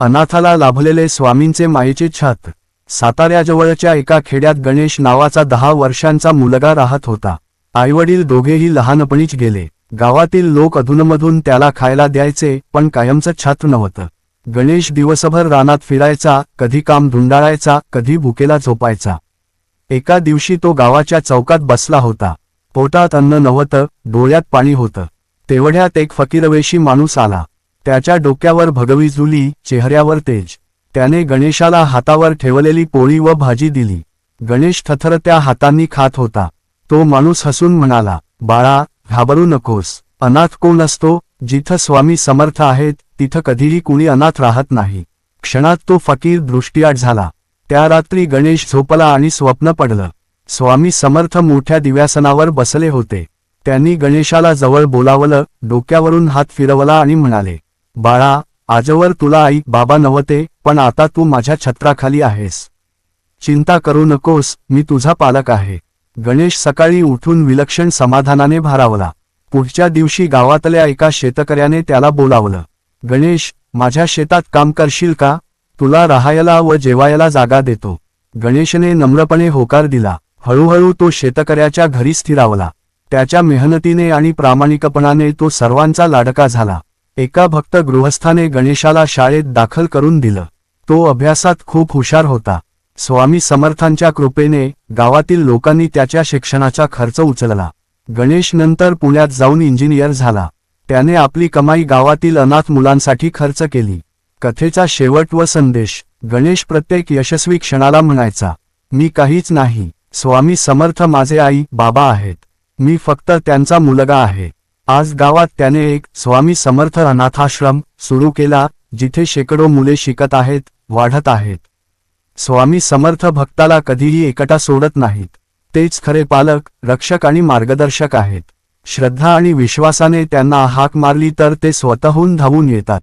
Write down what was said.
अनाथाला लाभलेले स्वामींचे मायेचे छत. साताऱ्याजवळच्या एका खेड्यात गणेश नावाचा दहा वर्षांचा मुलगा राहत होता. आईवडील दोघेही लहानपणीच गेले. गावातील लोक अधूनमधून त्याला खायला द्यायचे पण कायमचं छात्र नव्हतं. गणेश दिवसभर रानात फिरायचा कधी काम धुंडाळायचा कधी भुकेला झोपायचा. एका दिवशी तो गावाच्या चौकात बसला होता. पोटात अन्न नव्हतं डोळ्यात पाणी होतं. तेवढ्यात एक फकीरवेशी माणूस आला. त्याच्या डोक्यावर भगवी जुली चेहऱ्यावर तेज. त्याने गणेशाला हातावर ठेवलेली पोळी व भाजी दिली. गणेश थथरत्या हातांनी खात होता. तो माणूस हसून म्हणाला बाळा घाबरू नकोस. अनाथ कोण असतो? जिथं स्वामी समर्थ आहेत तिथं कधीही कुणी अनाथ राहत नाही. क्षणात तो फकीर दृष्टीआट झाला. त्या रात्री गणेश झोपला आणि स्वप्न पडलं. स्वामी समर्थ मोठ्या दिव्यासनावर बसले होते. त्यांनी गणेशाला जवळ बोलावलं डोक्यावरून हात फिरवला आणि म्हणाले बाळा आजवर तुला आई बाबा नव्हते पण आता तू माझ्या छत्राखाली आहेस. चिंता करू नकोस मी तुझा पालक आहे. गणेश सकाळी उठून विलक्षण समाधानाने भारावला. पुढच्या दिवशी गावातल्या एका शेतकऱ्याने त्याला बोलावलं. गणेश माझ्या शेतात काम करशील का? तुला राहायला व जेवायला जागा देतो. गणेशने नम्रपणे होकार दिला. हळूहळू तो शेतकऱ्याच्या घरी स्थिरावला. त्याच्या मेहनतीने आणि प्रामाणिकपणाने तो सर्वांचा लाडका झाला. एका भक्त गृहस्थाने गणेशाला शाळेत दाखल करून दिलं. तो अभ्यासात खूप हुशार होता. स्वामी समर्थांच्या कृपेने गावातील लोकांनी त्याच्या शिक्षणाचा खर्च उचलला. गणेश नंतर पुण्यात जाऊन इंजिनियर झाला. त्याने आपली कमाई गावातील अनाथ मुलांसाठी खर्च केली. कथेचा शेवट व संदेश गणेश प्रत्येक यशस्वी क्षणाला म्हणायचा मी काहीच नाही. स्वामी समर्थ माझे आई बाबा आहेत. मी फक्त त्यांचा मुलगा आहे. आज गावात त्याने एक स्वामी समर्थ अनाथाश्रम सुरू केला जिथे शेकडो मुले शिकत आहेत वाढत आहेत. स्वामी समर्थ भक्ताला कधीही एकटा सोडत नाहीत. तेच खरे पालक रक्षक आणि मार्गदर्शक आहेत. श्रद्धा आणि विश्वासाने त्यांना हाक मारली तर ते स्वतःहून धावून येतात.